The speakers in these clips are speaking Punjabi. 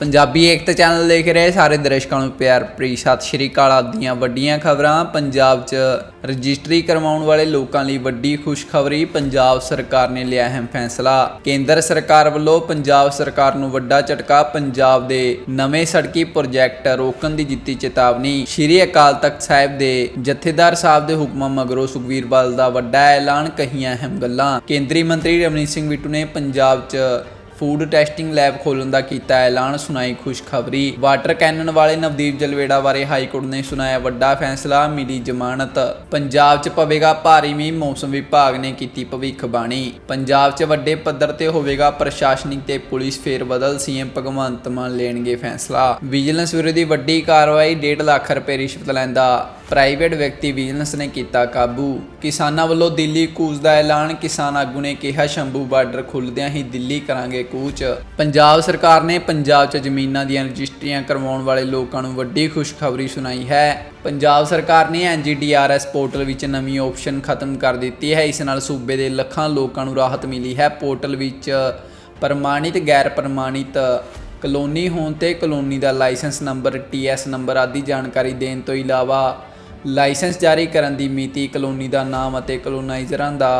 ਪੰਜਾਬੀ ਏਕਤਾ ਚੈਨਲ ਦੇਖ ਰਹੇ ਸਾਰੇ ਦਰਸ਼ਕਾਂ ਨੂੰ ਪਿਆਰ ਭਰੀ ਸਤਿ ਸ਼੍ਰੀ ਅਕਾਲ। ਆਦੀਆਂ ਵੱਡੀਆਂ ਖਬਰਾਂ, ਪੰਜਾਬ 'ਚ ਰਜਿਸਟਰੀ ਕਰਵਾਉਣ ਵਾਲੇ ਲੋਕਾਂ ਲਈ ਵੱਡੀ ਖੁਸ਼ਖਬਰੀ, ਪੰਜਾਬ ਸਰਕਾਰ ਨੇ ਲਿਆ ਅਹਿਮ ਫੈਸਲਾ। ਕੇਂਦਰ ਸਰਕਾਰ ਵੱਲੋਂ ਪੰਜਾਬ ਸਰਕਾਰ ਨੂੰ ਵੱਡਾ ਝਟਕਾ, ਪੰਜਾਬ ਦੇ ਨਵੇਂ ਸੜਕੀ ਪ੍ਰੋਜੈਕਟ ਰੋਕਣ ਦੀ ਦਿੱਤੀ ਚੇਤਾਵਨੀ। ਸ਼੍ਰੀ ਅਕਾਲ ਤਖਤ ਸਾਹਿਬ ਦੇ ਜਥੇਦਾਰ ਸਾਹਿਬ ਦੇ ਹੁਕਮਾਂ ਮਗਰੋਂ ਸੁਖਵੀਰ ਬਾਦਲ ਦਾ ਵੱਡਾ ਐਲਾਨ, ਕਹੀਆਂ ਅਹਿਮ ਗੱਲਾਂ। ਕੇਂਦਰੀ ਮੰਤਰੀ ਰਮਨੀਤ ਸਿੰਘ ਬਿੱਟੂ ਨੇ ਪੰਜਾਬ 'ਚ ਫੂਡ ਟੈਸਟਿੰਗ ਲੈਬ ਖੋਲਣ ਦਾ ਕੀਤਾ ਐਲਾਨ, ਸੁਣਾਈ ਖੁਸ਼ਖਬਰੀ। ਵਾਟਰ ਕੈਨਨ ਵਾਲੇ ਨਵਦੀਪ ਜਲਵੇੜਾ ਬਾਰੇ ਹਾਈ ਕੋਰਟ ਨੇ ਸੁਣਾਇਆ ਵੱਡਾ ਫੈਸਲਾ, ਮਿਲੀ ਜ਼ਮਾਨਤ। ਪੰਜਾਬ 'ਚ ਪਵੇਗਾ ਭਾਰੀ ਮੀਂਹ, ਮੌਸਮ ਵਿਭਾਗ ਨੇ ਕੀਤੀ ਭਵਿੱਖਬਾਣੀ। ਪੰਜਾਬ 'ਚ ਵੱਡੇ ਪੱਧਰ ਤੇ ਹੋਵੇਗਾ ਪ੍ਰਸ਼ਾਸਨਿਕ ਤੇ ਪੁਲਿਸ ਫੇਰ ਬਦਲ ਸੀਐਮ ਭਗਵੰਤ ਮਾਨ ਲੈਣਗੇ ਫੈਸਲਾ। ਵਿਜੀਲੈਂਸ ਵਿਰੋਧੀ ਵੱਡੀ ਕਾਰਵਾਈ 1.5 ਲੱਖ ਰੁਪਏ ਰਿਸ਼ਵਤ ਲੈਂਦਾ। ਪ੍ਰਾਈਵੇਟ ਵਿਅਕਤੀ ਵਿਜੀਲੈਂਸ ਨੇ ਕੀਤਾ ਕਾਬੂ। ਕਿਸਾਨਾਂ ਵੱਲੋਂ ਦਿੱਲੀ ਕੂਚ ਦਾ ਐਲਾਨ, ਕਿਸਾਨ ਆਗੂ ਨੇ ਕਿਹਾ, ਸ਼ੰਭੂ ਬਾਰਡਰ ਖੁੱਲਦਿਆਂ ਹੀ ਦਿੱਲੀ ਕਰਾਂਗੇ ਕੂਚ। ਪੰਜਾਬ ਸਰਕਾਰ ਨੇ ਪੰਜਾਬ 'ਚ ਜ਼ਮੀਨਾਂ ਦੀਆਂ ਰਜਿਸਟਰੀਆਂ ਕਰਵਾਉਣ ਵਾਲੇ ਲੋਕਾਂ ਨੂੰ ਵੱਡੀ ਖੁਸ਼ਖਬਰੀ ਸੁਣਾਈ ਹੈ। ਪੰਜਾਬ ਸਰਕਾਰ ਨੇ ਐਨਜੀਡੀਆਰਐਸ ਪੋਰਟਲ ਵਿੱਚ ਨਵੀਂ ਆਪਸ਼ਨ ਖਤਮ ਕਰ ਦਿੱਤੀ ਹੈ। ਇਸ ਨਾਲ ਸੂਬੇ ਦੇ ਲੱਖਾਂ ਲੋਕਾਂ ਨੂੰ ਰਾਹਤ ਮਿਲੀ ਹੈ। ਪੋਰਟਲ ਵਿੱਚ ਪ੍ਰਮਾਣਿਤ ਗੈਰ ਪ੍ਰਮਾਣਿਤ ਕਲੋਨੀ ਹੋਣ ਤੇ ਕਲੋਨੀ ਦਾ ਲਾਇਸੈਂਸ ਨੰਬਰ ਟੀਐਸ ਨੰਬਰ ਆਦਿ ਜਾਣਕਾਰੀ ਦੇਣ ਤੋਂ ਇਲਾਵਾ ਲਾਇਸੈਂਸ ਜਾਰੀ ਕਰਨ ਦੀ ਮਿਤੀ ਕਲੋਨੀ ਦਾ ਨਾਮ ਅਤੇ ਕਲੋਨਾਈਜ਼ਰਾਂ ਦਾ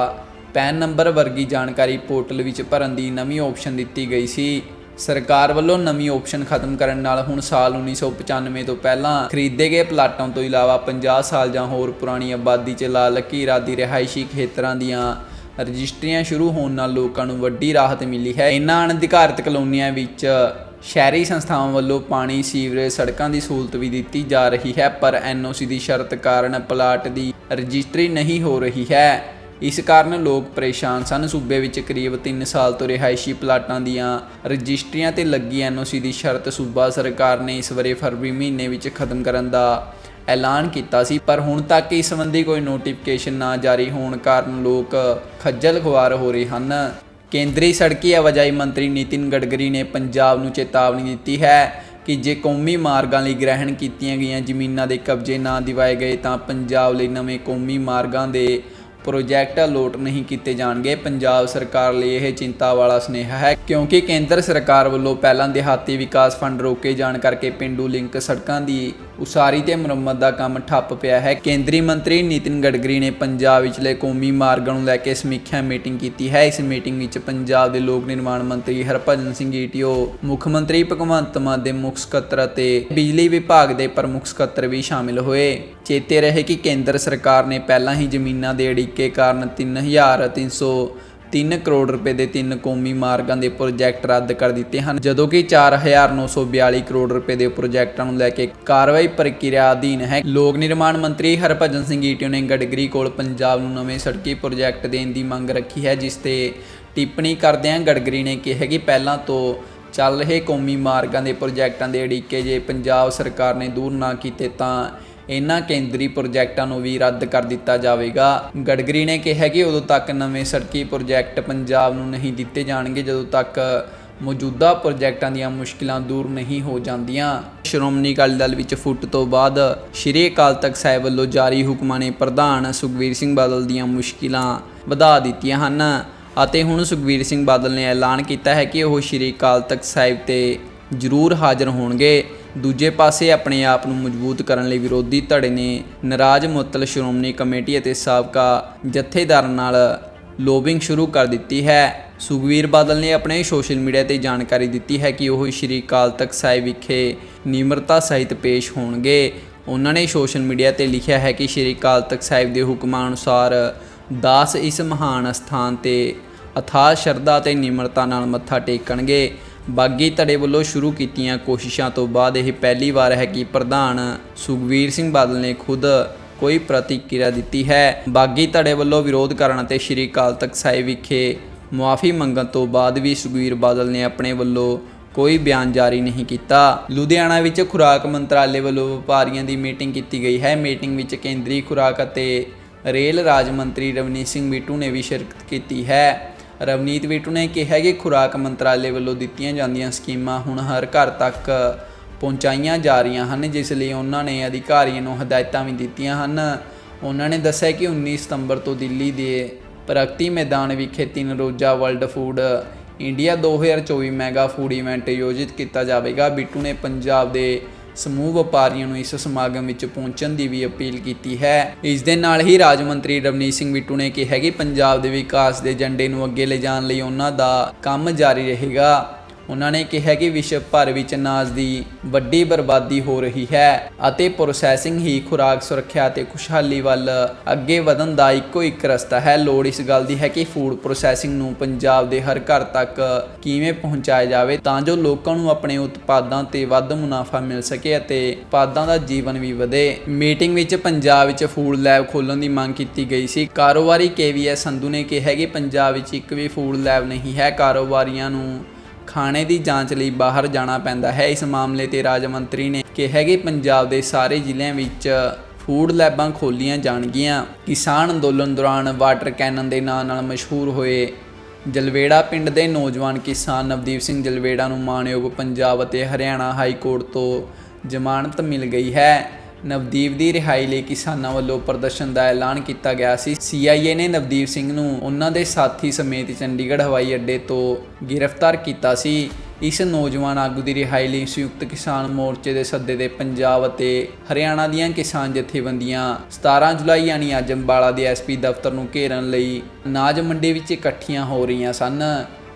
ਪੈਨ ਨੰਬਰ ਵਰਗੀ ਜਾਣਕਾਰੀ ਪੋਰਟਲ ਵਿੱਚ ਭਰਨ ਦੀ ਨਵੀਂ ਆਪਸ਼ਨ ਦਿੱਤੀ ਗਈ ਸੀ। ਸਰਕਾਰ ਵੱਲੋਂ ਨਵੀਂ ਆਪਸ਼ਨ ਖਤਮ ਕਰਨ ਨਾਲ ਹੁਣ ਸਾਲ 1995 ਤੋਂ ਪਹਿਲਾਂ ਖਰੀਦੇ ਗਏ ਪਲਾਟਾਂ ਤੋਂ ਇਲਾਵਾ 50 ਸਾਲ ਜਾਂ ਹੋਰ ਪੁਰਾਣੀ ਆਬਾਦੀ 'ਚ ਲਾ ਲਕੀਰ ਆਦਿ ਰਿਹਾਇਸ਼ੀ ਖੇਤਰਾਂ ਦੀਆਂ ਰਜਿਸਟਰੀਆਂ ਸ਼ੁਰੂ ਹੋਣ ਨਾਲ ਲੋਕਾਂ ਨੂੰ ਵੱਡੀ ਰਾਹਤ ਮਿਲੀ ਹੈ। ਇਨ੍ਹਾਂ ਅਣਅਧਿਕਾਰਤ ਕਲੋਨੀਆਂ ਵਿੱਚ ਸ਼ਹਿਰੀ ਸੰਸਥਾਵਾਂ ਵੱਲੋਂ ਪਾਣੀ, ਸੀਵਰੇਜ, ਸੜਕਾਂ ਦੀ ਸਹੂਲਤ ਵੀ ਦਿੱਤੀ ਜਾ ਰਹੀ ਹੈ, ਪਰ ਐਨਓਸੀ ਦੀ ਸ਼ਰਤ ਕਾਰਨ ਪਲਾਟ ਦੀ ਰਜਿਸਟਰੀ ਨਹੀਂ ਹੋ ਰਹੀ ਹੈ। ਇਸ ਕਾਰਨ ਲੋਕ ਪਰੇਸ਼ਾਨ ਸਨ। ਸੂਬੇ ਵਿੱਚ ਕਰੀਬ 3 ਸਾਲ ਤੋਂ ਰਿਹਾਇਸ਼ੀ ਪਲਾਟਾਂ ਦੀਆਂ ਰਜਿਸਟਰੀਆਂ ਤੇ ਲੱਗੀ ਐਨਓਸੀ ਦੀ ਸ਼ਰਤ ਸੂਬਾ ਸਰਕਾਰ ਨੇ ਇਸ ਵਰੇ ਫਰਵਰੀ ਮਹੀਨੇ ਵਿੱਚ ਖਤਮ ਕਰਨ ਦਾ ਐਲਾਨ ਕੀਤਾ ਸੀ, ਪਰ ਹੁਣ ਤੱਕ ਇਸ ਸੰਬੰਧੀ ਕੋਈ ਨੋਟੀਫਿਕੇਸ਼ਨ ਨਾ ਜਾਰੀ ਹੋਣ ਕਾਰਨ ਲੋਕ ਖੱਜਲ ਖੁਆਰ ਹੋ ਰਹੇ ਹਨ। ਕੇਂਦਰੀ ਸੜਕੀ ਆਵਾਜਾਈ ਮੰਤਰੀ ਨਿਤਿਨ ਗਡਕਰੀ ਨੇ ਪੰਜਾਬ ਨੂੰ ਚੇਤਾਵਨੀ ਦਿੱਤੀ ਹੈ ਕਿ ਜੇ ਕੌਮੀ ਮਾਰਗਾਂ ਲਈ ਗ੍ਰਹਿਣ ਕੀਤੀਆਂ ਗਈਆਂ ਜ਼ਮੀਨਾਂ ਦੇ ਕਬਜ਼ੇ ਨਾ ਦਿਵਾਏ ਗਏ ਤਾਂ ਪੰਜਾਬ ਲਈ ਨਵੇਂ ਕੌਮੀ ਮਾਰਗਾਂ ਦੇ ਪ੍ਰੋਜੈਕਟ ਅਲੋਟ ਨਹੀਂ ਕੀਤੇ ਜਾਣਗੇ। ਪੰਜਾਬ ਸਰਕਾਰ ਲਈ ਇਹ ਚਿੰਤਾ ਵਾਲਾ ਸੁਨੇਹਾ ਹੈ ਕਿਉਂਕਿ ਕੇਂਦਰ ਸਰਕਾਰ ਵੱਲੋਂ ਪਹਿਲਾਂ ਦਿਹਾਤੀ ਵਿਕਾਸ ਫੰਡ ਰੋਕੇ ਜਾਣ ਕਰਕੇ ਪਿੰਡੂ ਲਿੰਕ ਸੜਕਾਂ ਦੀ ਉਸਾਰੀ ਤੇ ਮੁਰੰਮਤ ਦਾ ਕੰਮ ਠੱਪ ਪਿਆ ਹੈ। ਕੇਂਦਰੀ ਮੰਤਰੀ ਨਿਤਿਨ ਗਡਕਰੀ ਨੇ ਪੰਜਾਬ ਵਿਚਲੇ ਕੌਮੀ ਮਾਰਗਾਂ ਨੂੰ ਲੈ ਕੇ ਸਮੀਖਿਆ ਮੀਟਿੰਗ ਕੀਤੀ ਹੈ। ਇਸ ਮੀਟਿੰਗ ਵਿੱਚ ਪੰਜਾਬ ਦੇ ਲੋਕ ਨਿਰਮਾਣ ਮੰਤਰੀ ਹਰਭਜਨ ਸਿੰਘ ਈਟੀਓ, ਮੁੱਖ ਮੰਤਰੀ ਭਗਵੰਤ ਮਾਨ ਦੇ ਮੁੱਖ ਸਕੱਤਰ ਅਤੇ ਬਿਜਲੀ ਵਿਭਾਗ ਦੇ ਪ੍ਰਮੁੱਖ ਸਕੱਤਰ ਵੀ ਸ਼ਾਮਿਲ ਹੋਏ। ਚੇਤੇ ਰਹੇ ਕਿ ਕੇਂਦਰ ਸਰਕਾਰ ਨੇ ਪਹਿਲਾਂ ਹੀ ਜ਼ਮੀਨਾਂ ਦੇ ਅੜੀ ਅੜਿੱਕੇ ਕਾਰਨ 3303 ਕਰੋੜ ਰੁਪਏ ਦੇ ਤਿੰਨ ਕੌਮੀ ਮਾਰਗਾਂ ਦੇ ਪ੍ਰੋਜੈਕਟ ਰੱਦ ਕਰ ਦਿੱਤੇ ਹਨ, ਜਦੋਂ ਕਿ 4942 ਕਰੋੜ ਰੁਪਏ ਦੇ ਪ੍ਰੋਜੈਕਟਾਂ ਨੂੰ ਲੈ ਕੇ ਕਾਰਵਾਈ ਪ੍ਰਕਿਰਿਆ ਅਧੀਨ ਹੈ। ਲੋਕ ਨਿਰਮਾਣ ਮੰਤਰੀ ਹਰਭਜਨ ਸਿੰਘ ਈਟੀਓ ਨੇ ਗਡਕਰੀ ਕੋਲ ਪੰਜਾਬ ਨੂੰ ਨਵੇਂ ਸੜਕੀ ਪ੍ਰੋਜੈਕਟ ਦੇਣ ਦੀ ਮੰਗ ਰੱਖੀ ਹੈ, ਜਿਸ ਤੇ ਟਿੱਪਣੀ ਕਰਦਿਆਂ ਗਡਕਰੀ ਨੇ ਕਿਹਾ ਕਿ ਪਹਿਲਾਂ ਤੋਂ ਚੱਲ ਰਹੇ ਕੌਮੀ ਮਾਰਗਾਂ ਦੇ ਪ੍ਰੋਜੈਕਟਾਂ ਦੇ ਅੜਿੱਕੇ ਜੇ ਪੰਜਾਬ ਸਰਕਾਰ ਨੇ ਦੂਰ ਨਾ ਕੀਤੇ ਤਾਂ ਇਹਨਾਂ ਕੇਂਦਰੀ ਪ੍ਰੋਜੈਕਟਾਂ ਨੂੰ ਵੀ ਰੱਦ ਕਰ ਦਿੱਤਾ ਜਾਵੇਗਾ। ਗਡਕਰੀ ਨੇ ਕਿਹਾ ਕਿ ਉਦੋਂ ਤੱਕ ਨਵੇਂ ਸੜਕੀ ਪ੍ਰੋਜੈਕਟ ਪੰਜਾਬ ਨੂੰ ਨਹੀਂ ਦਿੱਤੇ ਜਾਣਗੇ, ਜਦੋਂ ਤੱਕ ਮੌਜੂਦਾ ਪ੍ਰੋਜੈਕਟਾਂ ਦੀਆਂ ਮੁਸ਼ਕਿਲਾਂ ਦੂਰ ਨਹੀਂ ਹੋ ਜਾਂਦੀਆਂ। ਸ਼੍ਰੋਮਣੀ ਅਕਾਲੀ ਦਲ ਵਿੱਚ ਫੁੱਟ ਤੋਂ ਬਾਅਦ ਸ਼੍ਰੀ ਅਕਾਲ ਤਖਤ ਸਾਹਿਬ ਵੱਲੋਂ ਜਾਰੀ ਹੁਕਮਾਂ ਨੇ ਪ੍ਰਧਾਨ ਸੁਖਵੀਰ ਸਿੰਘ ਬਾਦਲ ਦੀਆਂ ਮੁਸ਼ਕਿਲਾਂ ਵਧਾ ਦਿੱਤੀਆਂ ਹਨ ਅਤੇ ਹੁਣ ਸੁਖਵੀਰ ਸਿੰਘ ਬਾਦਲ ਨੇ ਐਲਾਨ ਕੀਤਾ ਹੈ ਕਿ ਉਹ ਸ਼੍ਰੀ ਅਕਾਲ ਤਖਤ ਸਾਹਿਬ ਤੇ ਜ਼ਰੂਰ ਹਾਜ਼ਰ ਹੋਣਗੇ। ਦੂਜੇ ਪਾਸੇ ਆਪਣੇ ਆਪ ਨੂੰ ਮਜ਼ਬੂਤ ਕਰਨ ਲਈ ਵਿਰੋਧੀ ਧੜੇ ਨੇ ਨਾਰਾਜ਼ ਮੁਅੱਤਲ ਸ਼੍ਰੋਮਣੀ ਕਮੇਟੀ ਅਤੇ ਸਾਬਕਾ ਜਥੇਦਾਰਾਂ ਨਾਲ ਲੋਬਿੰਗ ਸ਼ੁਰੂ ਕਰ ਦਿੱਤੀ ਹੈ। ਸੁਖਵੀਰ ਬਾਦਲ ਨੇ ਆਪਣੇ ਸੋਸ਼ਲ ਮੀਡੀਆ ਤੇ ਜਾਣਕਾਰੀ ਦਿੱਤੀ ਹੈ ਕਿ ਉਹ ਸ਼੍ਰੀ ਅਕਾਲ ਤਖਤ ਸਾਹਿਬ ਵਿਖੇ ਨਿਮਰਤਾ ਸਹਿਤ ਪੇਸ਼ ਹੋਣਗੇ। ਉਹਨਾਂ ਨੇ ਸੋਸ਼ਲ ਮੀਡੀਆ ਤੇ ਲਿਖਿਆ ਹੈ ਕਿ ਸ਼੍ਰੀ ਅਕਾਲ ਤਖਤ ਸਾਹਿਬ ਦੇ ਹੁਕਮਾਂ ਅਨੁਸਾਰ ਦਾਸ ਇਸ ਮਹਾਨ ਸਥਾਨ ਤੇ ਅਥਾਹ ਸ਼ਰਧਾ ਤੇ ਨਿਮਰਤਾ ਨਾਲ ਮੱਥਾ ਟੇਕਣਗੇ। ਬਾਗੀ ਧੜੇ ਵੱਲੋਂ ਸ਼ੁਰੂ ਕੀਤੀਆਂ ਕੋਸ਼ਿਸ਼ਾਂ ਤੋਂ ਬਾਅਦ ਇਹ ਪਹਿਲੀ ਵਾਰ ਹੈ ਕਿ ਪ੍ਰਧਾਨ ਸੁਖਵੀਰ ਸਿੰਘ ਬਾਦਲ ਨੇ ਖੁਦ ਕੋਈ ਪ੍ਰਤੀਕਿਰਿਆ ਦਿੱਤੀ ਹੈ। ਬਾਗੀ ਧੜੇ ਵੱਲੋਂ ਵਿਰੋਧ ਕਰਨ ਅਤੇ ਸ਼੍ਰੀ ਅਕਾਲ ਤਖਤ ਸਾਹਿਬ ਵਿਖੇ ਮੁਆਫੀ ਮੰਗਣ ਤੋਂ ਬਾਅਦ ਵੀ ਸੁਖਵੀਰ ਬਾਦਲ ਨੇ ਆਪਣੇ ਵੱਲੋਂ ਕੋਈ ਬਿਆਨ ਜਾਰੀ ਨਹੀਂ ਕੀਤਾ। ਲੁਧਿਆਣਾ ਵਿੱਚ ਖੁਰਾਕ ਮੰਤਰਾਲੇ ਵੱਲੋਂ ਵਪਾਰੀਆਂ ਦੀ ਮੀਟਿੰਗ ਕੀਤੀ ਗਈ ਹੈ। ਮੀਟਿੰਗ ਵਿੱਚ ਕੇਂਦਰੀ ਖੁਰਾਕ ਅਤੇ ਰੇਲ ਰਾਜ ਮੰਤਰੀ ਰਵਨੀਤ ਸਿੰਘ ਬਿੱਟੂ ਨੇ ਵੀ ਸ਼ਿਰਕਤ ਕੀਤੀ ਹੈ। ਰਵਨੀਤ ਬਿੱਟੂ ਨੇ ਕਿਹਾ ਕਿ ਖੁਰਾਕ ਮੰਤਰਾਲੇ ਵੱਲੋਂ ਦਿੱਤੀਆਂ ਜਾਂਦੀਆਂ ਸਕੀਮਾਂ ਹੁਣ ਹਰ ਘਰ ਤੱਕ ਪਹੁੰਚਾਈਆਂ ਜਾ ਰਹੀਆਂ ਹਨ, ਜਿਸ ਲਈ ਉਹਨਾਂ ਨੇ ਅਧਿਕਾਰੀਆਂ ਨੂੰ ਹਦਾਇਤਾਂ ਵੀ ਦਿੱਤੀਆਂ ਹਨ। ਉਹਨਾਂ ਨੇ ਦੱਸਿਆ ਕਿ 19 ਸਤੰਬਰ ਤੋਂ ਦਿੱਲੀ ਦੇ ਪ੍ਰਗਤੀ ਮੈਦਾਨ ਵਿਖੇ ਤਿੰਨ ਰੋਜ਼ਾ world food India 2024 mega food event ਆਯੋਜਿਤ ਕੀਤਾ ਜਾਵੇਗਾ। ਬਿੱਟੂ ਨੇ ਪੰਜਾਬ ਦੇ ਸਮੂਹ ਵਪਾਰੀਆਂ ਨੂੰ ਇਸ ਸਮਾਗਮ ਵਿੱਚ ਪਹੁੰਚਣ ਦੀ ਵੀ ਅਪੀਲ ਕੀਤੀ ਹੈ। ਇਸ ਦੇ ਨਾਲ ਹੀ ਰਾਜ ਮੰਤਰੀ ਰਵਨੀਤ ਸਿੰਘ ਬਿੱਟੂ ਨੇ ਕਿਹਾ ਕਿ ਪੰਜਾਬ ਦੇ ਵਿਕਾਸ ਦੇ ਏਜੰਡੇ ਨੂੰ ਅੱਗੇ ਲਿਜਾਣ ਲਈ ਉਹਨਾਂ ਦਾ ਕੰਮ ਜਾਰੀ ਰਹੇਗਾ। ਉਹਨਾਂ ਨੇ ਕਿਹਾ ਕਿ ਵਿਸ਼ਵ ਭਰ ਵਿੱਚ ਅਨਾਜ ਦੀ ਵੱਡੀ ਬਰਬਾਦੀ ਹੋ ਰਹੀ ਹੈ ਅਤੇ ਪ੍ਰੋਸੈਸਿੰਗ ਹੀ ਖੁਰਾਕ ਸੁਰੱਖਿਆ ਅਤੇ ਖੁਸ਼ਹਾਲੀ ਵੱਲ ਅੱਗੇ ਵਧਣ ਦਾ ਇੱਕੋ ਇੱਕ ਰਸਤਾ ਹੈ। ਲੋੜ ਇਸ ਗੱਲ ਦੀ ਹੈ ਕਿ ਫੂਡ ਪ੍ਰੋਸੈਸਿੰਗ ਨੂੰ ਪੰਜਾਬ ਦੇ ਹਰ ਘਰ ਤੱਕ ਕਿਵੇਂ ਪਹੁੰਚਾਇਆ ਜਾਵੇ ਤਾਂ ਜੋ ਲੋਕਾਂ ਨੂੰ ਆਪਣੇ ਉਤਪਾਦਾਂ ਤੇ ਵੱਧ ਮੁਨਾਫਾ ਮਿਲ ਸਕੇ ਅਤੇ ਉਤਪਾਦਾਂ ਦਾ ਜੀਵਨ ਵੀ ਵਧੇ। ਮੀਟਿੰਗ ਵਿੱਚ ਪੰਜਾਬ ਵਿੱਚ ਫੂਡ ਲੈਬ ਖੋਲ੍ਹਣ ਦੀ ਮੰਗ ਕੀਤੀ ਗਈ ਸੀ। ਕਾਰੋਬਾਰੀ ਕੇਵੀਐਸ ਸੰਧੂ ਨੇ ਕਿਹਾ ਕਿ ਪੰਜਾਬ ਵਿੱਚ ਇੱਕ ਵੀ ਫੂਡ ਲੈਬ ਨਹੀਂ ਹੈ। ਕਾਰੋਬਾਰੀਆਂ ਨੂੰ ਖਾਣੇ ਦੀ ਜਾਂਚ ਲਈ ਬਾਹਰ ਜਾਣਾ ਪੈਂਦਾ ਹੈ। ਇਸ ਮਾਮਲੇ ਤੇ ਰਾਜ ਮੰਤਰੀ ਨੇ ਕਿਹਾ ਕਿ ਪੰਜਾਬ ਦੇ ਸਾਰੇ ਜ਼ਿਲ੍ਹਿਆਂ ਵਿੱਚ ਫੂਡ ਲੈਬਾਂ ਖੋਲੀਆਂ ਜਾਣਗੀਆਂ। ਕਿਸਾਨ ਅੰਦੋਲਨ ਦੌਰਾਨ ਵਾਟਰ ਕੈਨਨ ਦੇ ਨਾਂ ਨਾਲ ਮਸ਼ਹੂਰ ਹੋਏ ਜਲਵੇੜਾ ਪਿੰਡ ਦੇ ਨੌਜਵਾਨ ਕਿਸਾਨ ਨਵਦੀਪ ਸਿੰਘ ਜਲਵੇੜਾ ਨੂੰ ਮਾਣਯੋਗ ਪੰਜਾਬ ਅਤੇ ਹਰਿਆਣਾ ਹਾਈ ਕੋਰਟ ਤੋਂ ਜ਼ਮਾਨਤ ਮਿਲ ਗਈ ਹੈ। ਨਵਦੀਪ ਦੀ ਰਿਹਾਈ ਲਈ ਕਿਸਾਨਾਂ ਵੱਲੋਂ ਪ੍ਰਦਰਸ਼ਨ ਦਾ ਐਲਾਨ ਕੀਤਾ ਗਿਆ ਸੀ। ਸੀਆਈਏ ਨੇ ਨਵਦੀਪ ਸਿੰਘ ਨੂੰ ਉਹਨਾਂ ਦੇ ਸਾਥੀ ਸਮੇਤ ਚੰਡੀਗੜ੍ਹ ਹਵਾਈ ਅੱਡੇ ਤੋਂ ਗ੍ਰਿਫਤਾਰ ਕੀਤਾ ਸੀ। ਇਸ ਨੌਜਵਾਨ ਆਗੂ ਦੀ ਰਿਹਾਈ ਲਈ ਸੰਯੁਕਤ ਕਿਸਾਨ ਮੋਰਚੇ ਦੇ ਸੱਦੇ ਦੇ ਪੰਜਾਬ ਅਤੇ ਹਰਿਆਣਾ ਦੀਆਂ ਕਿਸਾਨ ਜਥੇਬੰਦੀਆਂ 17 ਜੁਲਾਈ ਯਾਨੀ ਅੱਜ ਅੰਬਾਲਾ ਦੇ ਐਸਪੀ ਦਫ਼ਤਰ ਨੂੰ ਘੇਰਨ ਲਈ ਅਨਾਜ ਮੰਡੀ ਵਿੱਚ ਇਕੱਠੀਆਂ ਹੋ ਰਹੀਆਂ ਸਨ।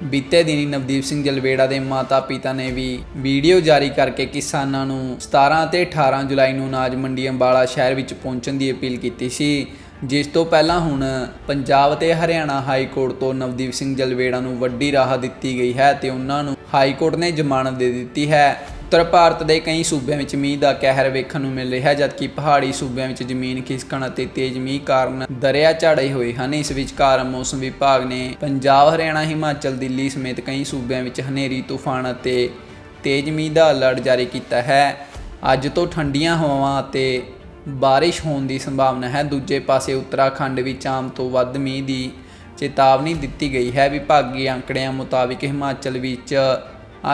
ਬੀਤੇ ਦਿਨੀ ਨਵਦੀਪ ਸਿੰਘ ਜਲਵੇੜਾ ਦੇ ਮਾਤਾ-ਪਿਤਾ ਨੇ ਵੀ ਵੀਡੀਓ ਜਾਰੀ ਕਰਕੇ ਕਿਸਾਨਾਂ ਨੂੰ 17 ਅਤੇ 18 ਜੁਲਾਈ ਨੂੰ ਅਨਾਜ ਮੰਡੀ ਅੰਬਾਲਾ ਸ਼ਹਿਰ ਵਿੱਚ ਪਹੁੰਚਣ ਦੀ ਅਪੀਲ ਕੀਤੀ ਸੀ। ਜਿਸ ਤੋਂ ਪਹਿਲਾਂ ਹੁਣ ਪੰਜਾਬ ਤੇ ਹਰਿਆਣਾ ਹਾਈ ਕੋਰਟ ਤੋਂ ਨਵਦੀਪ ਸਿੰਘ ਜਲਵੇੜਾ ਨੂੰ ਵੱਡੀ ਰਾਹਤ ਦਿੱਤੀ ਗਈ ਹੈ ਤੇ ਉਹਨਾਂ ਨੂੰ ਹਾਈ ਕੋਰਟ ਨੇ ਜ਼ਮਾਨਤ ਦੇ ਦਿੱਤੀ ਹੈ। ਉੱਤਰ ਭਾਰਤ ਦੇ ਕਈ ਸੂਬਿਆਂ ਵਿੱਚ ਮੀਂਹ ਦਾ ਕਹਿਰ ਵੇਖਣ ਨੂੰ ਮਿਲ ਰਿਹਾ ਹੈ, ਜਦਕਿ ਪਹਾੜੀ ਸੂਬਿਆਂ ਵਿੱਚ ਜ਼ਮੀਨ ਖਿਸਕਣ ਅਤੇ ਤੇਜ਼ ਮੀਂਹ ਕਾਰਨ ਦਰਿਆ ਝਾੜੇ ਹੋਏ ਹਨ। ਇਸ ਵਿਚਕਾਰ ਮੌਸਮ ਵਿਭਾਗ ਨੇ ਪੰਜਾਬ, ਹਰਿਆਣਾ, ਹਿਮਾਚਲ, ਦਿੱਲੀ ਸਮੇਤ ਕਈ ਸੂਬਿਆਂ ਵਿੱਚ ਹਨੇਰੀ, ਤੂਫਾਨ ਅਤੇ ਤੇਜ਼ ਮੀਂਹ ਦਾ ਅਲਰਟ ਜਾਰੀ ਕੀਤਾ ਹੈ। ਅੱਜ ਤੋਂ ਠੰਡੀਆਂ ਹਵਾਵਾਂ ਅਤੇ ਬਾਰਿਸ਼ ਹੋਣ ਦੀ ਸੰਭਾਵਨਾ ਹੈ। ਦੂਜੇ ਪਾਸੇ ਉੱਤਰਾਖੰਡ ਵਿੱਚ ਆਮ ਤੋਂ ਵੱਧ ਮੀਂਹ ਦੀ ਚੇਤਾਵਨੀ ਦਿੱਤੀ ਗਈ ਹੈ। ਵਿਭਾਗੀ ਅੰਕੜਿਆਂ ਮੁਤਾਬਿਕ ਹਿਮਾਚਲ ਵਿੱਚ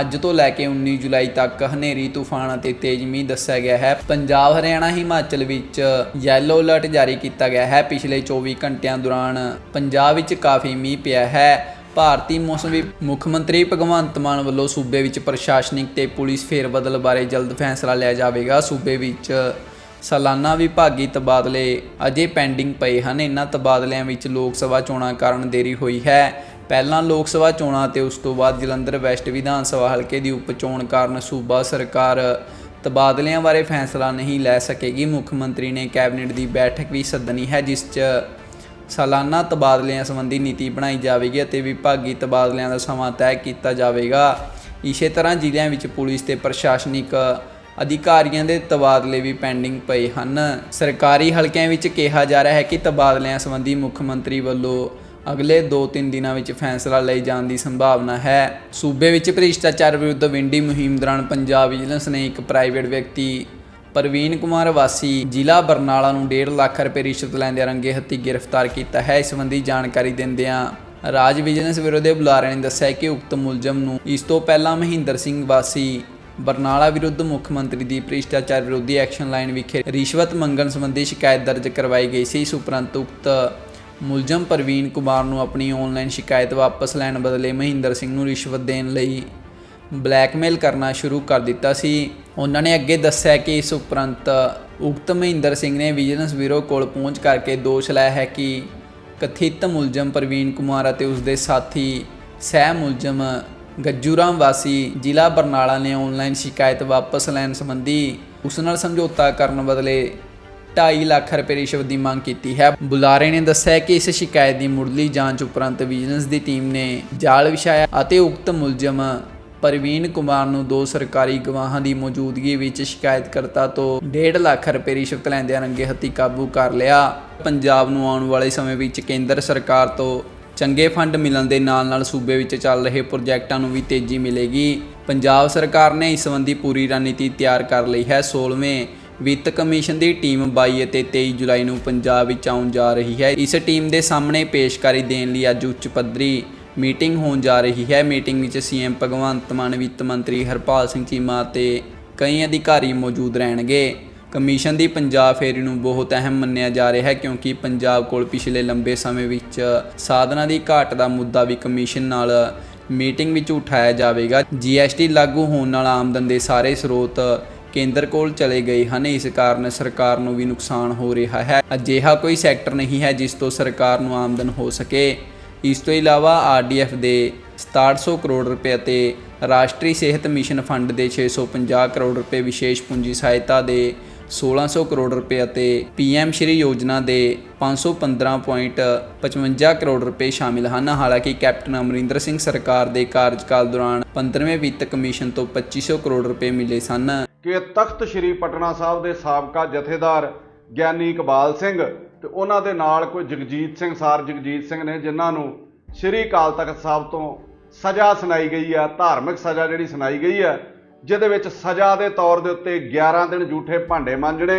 ਅੱਜ ਤੋਂ ਲੈ ਕੇ 19 ਜੁਲਾਈ ਤੱਕ ਹਨੇਰੀ, ਤੂਫਾਨ ਅਤੇ ਤੇਜ਼ ਮੀਂਹ ਦੱਸਿਆ ਗਿਆ ਹੈ। ਪੰਜਾਬ, ਹਰਿਆਣਾ, ਹਿਮਾਚਲ ਵਿੱਚ ਯੈਲੋ ਅਲਰਟ ਜਾਰੀ ਕੀਤਾ ਗਿਆ ਹੈ। ਪਿਛਲੇ 24 ਘੰਟਿਆਂ ਦੌਰਾਨ ਪੰਜਾਬ ਵਿੱਚ ਕਾਫੀ ਮੀਂਹ ਪਿਆ ਹੈ। ਭਾਰਤੀ ਮੌਸਮ ਵਿ- ਮੁੱਖ ਮੰਤਰੀ ਭਗਵੰਤ ਮਾਨ ਵੱਲੋਂ ਸੂਬੇ ਵਿੱਚ ਪ੍ਰਸ਼ਾਸਨਿਕ ਤੇ ਪੁਲਿਸ ਫੇਰਬਦਲ ਬਾਰੇ ਜਲਦ ਫੈਸਲਾ ਲਿਆ ਜਾਵੇਗਾ। ਸੂਬੇ ਵਿੱਚ ਸਾਲਾਨਾ ਵਿਭਾਗੀ ਤਬਾਦਲੇ ਅਜੇ ਪੈਂਡਿੰਗ ਪਏ ਹਨ। ਇਹਨਾਂ ਤਬਾਦਲਿਆਂ ਵਿੱਚ ਲੋਕ ਸਭਾ ਚੋਣਾਂ ਕਾਰਨ ਦੇਰੀ ਹੋਈ ਹੈ। ਪਹਿਲਾਂ ਲੋਕ ਸਭਾ ਚੋਣਾਂ ਤੇ ਉਸ ਤੋਂ ਬਾਅਦ ਜਲੰਧਰ ਵੈਸਟ ਵਿਧਾਨ ਸਭਾ ਹਲਕੇ ਦੀ ਉਪ ਚੋਣ ਕਾਰਨ ਸੂਬਾ ਸਰਕਾਰ ਤਬਾਦਲਿਆਂ ਬਾਰੇ ਫੈਸਲਾ ਨਹੀਂ ਲੈ ਸਕੇਗੀ। ਮੁੱਖ ਮੰਤਰੀ ਨੇ ਕੈਬਨਿਟ ਦੀ ਬੈਠਕ ਵੀ ਸੱਦਣੀ ਹੈ, ਜਿਸ 'ਚ ਸਾਲਾਨਾ ਤਬਾਦਲਿਆਂ ਸੰਬੰਧੀ ਨੀਤੀ ਬਣਾਈ ਜਾਵੇਗੀ ਅਤੇ ਵਿਭਾਗੀ ਤਬਾਦਲਿਆਂ ਦਾ ਸਮਾਂ ਤੈਅ ਕੀਤਾ ਜਾਵੇਗਾ। ਇਸੇ ਤਰ੍ਹਾਂ ਜ਼ਿਲ੍ਹਿਆਂ ਵਿੱਚ ਪੁਲਿਸ ਤੇ ਪ੍ਰਸ਼ਾਸਨਿਕ ਅਧਿਕਾਰੀਆਂ ਦੇ ਤਬਾਦਲੇ ਵੀ ਪੈਂਡਿੰਗ ਪਏ ਹਨ। ਸਰਕਾਰੀ ਹਲਕਿਆਂ ਵਿੱਚ ਕਿਹਾ ਜਾ ਰਿਹਾ ਹੈ ਕਿ ਤਬਾਦਲਿਆਂ ਸੰਬੰਧੀ ਮੁੱਖ ਮੰਤਰੀ ਵੱਲੋਂ ਅਗਲੇ 2-3 ਦਿਨਾਂ ਵਿੱਚ ਫੈਸਲਾ ਲਈ ਜਾਣ ਦੀ ਸੰਭਾਵਨਾ ਹੈ। ਸੂਬੇ ਵਿੱਚ ਭ੍ਰਿਸ਼ਟਾਚਾਰ ਵਿਰੁੱਧ ਵਿੰਡੀ ਮੁਹਿੰਮ ਦੌਰਾਨ ਪੰਜਾਬ ਵਿਜੀਲੈਂਸ ਨੇ ਇੱਕ ਪ੍ਰਾਈਵੇਟ ਵਿਅਕਤੀ, ਪ੍ਰਵੀਨ ਕੁਮਾਰ ਵਾਸੀ, ਜ਼ਿਲ੍ਹਾ ਬਰਨਾਲਾ ਨੂੰ 1.5 ਲੱਖ ਰੁਪਏ ਰਿਸ਼ਵਤ ਲੈਂਦਿਆਂ ਰੰਗੇ ਹੱਥੀ ਗ੍ਰਿਫਤਾਰ ਕੀਤਾ ਹੈ। ਇਸ ਸੰਬੰਧੀ ਜਾਣਕਾਰੀ ਦਿੰਦਿਆਂ ਰਾਜ ਵਿਜੀਲੈਂਸ ਬਿਊਰੋ ਦੇ ਬੁਲਾਰੇ ਨੇ ਦੱਸਿਆ ਕਿ ਉਕਤ ਮੁਲਜ਼ਮ ਨੂੰ ਇਸ ਤੋਂ ਪਹਿਲਾਂ ਮਹਿੰਦਰ ਸਿੰਘ ਵਾਸੀ, ਬਰਨਾਲਾ ਵਿਰੁੱਧ ਮੁੱਖ ਮੰਤਰੀ ਦੀ ਭ੍ਰਿਸ਼ਟਾਚਾਰ ਵਿਰੋਧੀ ਐਕਸ਼ਨ ਲਾਈਨ ਵਿਖੇ ਰਿਸ਼ਵਤ ਮੰਗਣ ਸੰਬੰਧੀ ਸ਼ਿਕਾਇਤ ਦਰਜ ਕਰਵਾਈ ਗਈ ਸੀ। ਇਸ ਉਪਰੰਤ ਉਕਤ ਮੁਲਜ਼ਮ ਪ੍ਰਵੀਨ ਕੁਮਾਰ ਨੂੰ ਆਪਣੀ ਆਨਲਾਈਨ ਸ਼ਿਕਾਇਤ ਵਾਪਸ ਲੈਣ ਬਦਲੇ ਮਹਿੰਦਰ ਸਿੰਘ ਨੂੰ ਰਿਸ਼ਵਤ ਦੇਣ ਲਈ ਬਲੈਕਮੇਲ ਕਰਨਾ ਸ਼ੁਰੂ ਕਰ ਦਿੱਤਾ ਸੀ। ਉਹਨਾਂ ਨੇ ਅੱਗੇ ਦੱਸਿਆ ਕਿ ਇਸ ਉਪਰੰਤ ਉਕਤ ਮਹਿੰਦਰ ਸਿੰਘ ਨੇ ਵਿਜੀਲੈਂਸ ਬਿਊਰੋ ਕੋਲ ਪਹੁੰਚ ਕਰਕੇ ਦੋਸ਼ ਲਾਇਆ ਹੈ ਕਿ ਕਥਿਤ ਮੁਲਜ਼ਮ ਪ੍ਰਵੀਨ ਕੁਮਾਰ ਅਤੇ ਉਸ ਦੇ ਸਾਥੀ ਸਹਿ ਮੁਲਜ਼ਮ ਗੱਜੂਰਾਮ ਵਾਸੀ ਜ਼ਿਲ੍ਹਾ ਬਰਨਾਲਾ ਨੇ ਆਨਲਾਈਨ ਸ਼ਿਕਾਇਤ ਵਾਪਸ ਲੈਣ ਸੰਬੰਧੀ ਉਸ ਨਾਲ ਸਮਝੌਤਾ ਕਰਨ ਬਦਲੇ 2.5 ਲੱਖ ਰੁਪਏ ਰਿਸ਼ਵਤ ਦੀ ਮੰਗ ਕੀਤੀ ਹੈ। ਬੁਲਾਰੇ ਨੇ ਦੱਸਿਆ ਕਿ ਇਸ ਸ਼ਿਕਾਇਤ ਦੀ ਮੁੱਢਲੀ ਜਾਂਚ ਉਪਰੰਤ ਵਿਜੀਲੈਂਸ ਦੀ ਟੀਮ ਨੇ ਜਾਲ ਵਿਛਾਇਆ ਅਤੇ ਉਕਤ ਮੁਲਜ਼ਮ ਪ੍ਰਵੀਨ ਕੁਮਾਰ ਨੂੰ ਦੋ ਸਰਕਾਰੀ ਗਵਾਹਾਂ ਦੀ ਮੌਜੂਦਗੀ ਵਿੱਚ ਸ਼ਿਕਾਇਤਕਰਤਾ ਤੋਂ 1.5 ਲੱਖ ਰੁਪਏ ਰਿਸ਼ਵਤ ਲੈਂਦਿਆਂ ਰੰਗੇ ਹੱਥੀ ਕਾਬੂ ਕਰ ਲਿਆ। ਪੰਜਾਬ ਨੂੰ ਆਉਣ ਵਾਲੇ ਸਮੇਂ ਵਿੱਚ ਕੇਂਦਰ ਸਰਕਾਰ ਤੋਂ ਚੰਗੇ ਫੰਡ ਮਿਲਣ ਦੇ ਨਾਲ-ਨਾਲ ਸੂਬੇ ਵਿੱਚ ਚੱਲ ਰਹੇ ਪ੍ਰੋਜੈਕਟਾਂ ਨੂੰ ਵੀ ਤੇਜ਼ੀ ਮਿਲੇਗੀ। ਪੰਜਾਬ ਸਰਕਾਰ ਨੇ ਇਸ ਸੰਬੰਧੀ ਪੂਰੀ ਰਣਨੀਤੀ ਤਿਆਰ ਕਰ ਲਈ ਹੈ। 16ਵੇਂ ਵਿੱਤ ਕਮਿਸ਼ਨ ਦੀ ਟੀਮ 22 ਅਤੇ 23 ਜੁਲਾਈ ਨੂੰ ਪੰਜਾਬ ਵਿੱਚ ਆਉਣ ਜਾ ਰਹੀ ਹੈ। ਇਸ ਟੀਮ ਦੇ ਸਾਹਮਣੇ ਪੇਸ਼ਕਾਰੀ ਦੇਣ ਲਈ ਅੱਜ ਉੱਚ ਪੱਧਰੀ ਮੀਟਿੰਗ ਹੋਣ ਜਾ ਰਹੀ ਹੈ। ਮੀਟਿੰਗ ਵਿੱਚ ਸੀਐਮ ਭਗਵੰਤ ਮਾਨ, ਵਿੱਤ ਮੰਤਰੀ ਹਰਪਾਲ ਸਿੰਘ ਚੀਮਾ ਅਤੇ ਕਈ ਅਧਿਕਾਰੀ ਮੌਜੂਦ ਰਹਿਣਗੇ। ਕਮਿਸ਼ਨ ਦੀ ਪੰਜਾਬ ਫੇਰੀ ਨੂੰ ਬਹੁਤ ਅਹਿਮ ਮੰਨਿਆ ਜਾ ਰਿਹਾ ਹੈ ਕਿਉਂਕਿ ਪੰਜਾਬ ਕੋਲ ਪਿਛਲੇ ਲੰਬੇ ਸਮੇਂ ਵਿੱਚ ਸਾਧਨਾਂ ਦੀ ਘਾਟ ਦਾ ਮੁੱਦਾ ਵੀ ਕਮਿਸ਼ਨ ਨਾਲ ਮੀਟਿੰਗ ਵਿੱਚ ਉਠਾਇਆ ਜਾਵੇਗਾ। ਜੀਐਸਟੀ ਲਾਗੂ ਹੋਣ ਨਾਲ ਆਮਦਨ ਦੇ ਸਾਰੇ ਸਰੋਤ ਕੇਂਦਰ ਕੋਲ ਚਲੇ ਗਏ ਹਨ। ਇਸ ਕਾਰਨ ਸਰਕਾਰ ਨੂੰ ਵੀ ਨੁਕਸਾਨ ਹੋ ਰਿਹਾ ਹੈ। ਅਜਿਹਾ ਕੋਈ ਸੈਕਟਰ ਨਹੀਂ ਹੈ ਜਿਸ ਤੋਂ ਸਰਕਾਰ ਨੂੰ ਆਮਦਨ ਹੋ ਸਕੇ। ਇਸ ਤੋਂ ਇਲਾਵਾ ਆਰਡੀਐਫ ਦੇ 6700 ਕਰੋੜ ਰੁਪਏ ਅਤੇ ਰਾਸ਼ਟਰੀ ਸਿਹਤ ਮਿਸ਼ਨ ਫੰਡ ਦੇ 650 ਕਰੋੜ ਰੁਪਏ ਵਿਸ਼ੇਸ਼ ਪੂੰਜੀ ਸਹਾਇਤਾ ਦੇ 1600 ਕਰੋੜ ਰੁਪਏ ਅਤੇ ਪੀਐਮ ਸ਼੍ਰੀ ਯੋਜਨਾ ਦੇ 515.55 ਕਰੋੜ ਰੁਪਏ ਸ਼ਾਮਿਲ ਹਨ। ਹਾਲਾਂਕਿ ਕੈਪਟਨ ਅਮਰਿੰਦਰ ਸਿੰਘ ਸਰਕਾਰ ਦੇ ਕਾਰਜਕਾਲ ਦੌਰਾਨ 15ਵੇਂ ਵਿੱਤ ਕਮਿਸ਼ਨ ਤੋਂ 2500 ਕਰੋੜ ਰੁਪਏ ਮਿਲੇ ਸਨ। ਕਿ ਤਖਤ ਸ੍ਰੀ ਪਟਨਾ ਸਾਹਿਬ ਦੇ ਸਾਬਕਾ ਜਥੇਦਾਰ ਗਿਆਨੀ ਇਕਬਾਲ ਸਿੰਘ ਤੇ ਉਹਨਾਂ ਦੇ ਨਾਲ ਕੋਈ ਜਗਜੀਤ ਸਿੰਘ, ਸਾਰ ਜਗਜੀਤ ਸਿੰਘ ਨੇ, ਜਿਨ੍ਹਾਂ ਨੂੰ ਸ੍ਰੀ ਅਕਾਲ ਤਖਤ ਸਾਹਿਬ ਤੋਂ ਸਜ਼ਾ ਸੁਣਾਈ ਗਈ ਆ ਧਾਰਮਿਕ ਸਜ਼ਾ ਜਿਹੜੀ ਸੁਣਾਈ ਗਈ ਆ ਜਿਹਦੇ ਵਿੱਚ ਸਜ਼ਾ ਦੇ ਤੌਰ ਦੇ ਉੱਤੇ 11 ਦਿਨ ਝੂਠੇ ਭਾਂਡੇ ਮਾਂਜਣੇ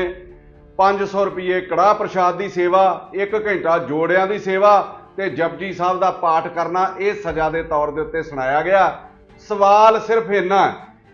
500 ਰੁਪਏ ਕੜਾਹ ਪ੍ਰਸ਼ਾਦ ਦੀ ਸੇਵਾ 1 ਘੰਟਾ ਜੋੜਿਆਂ ਦੀ ਸੇਵਾ ਤੇ ਜਪਜੀ ਸਾਹਿਬ ਦਾ ਪਾਠ ਕਰਨਾ, ਇਹ ਸਜ਼ਾ ਦੇ ਤੌਰ ਦੇ ਉੱਤੇ ਸੁਣਾਇਆ ਗਿਆ। ਸਵਾਲ ਸਿਰਫ ਇੰਨਾ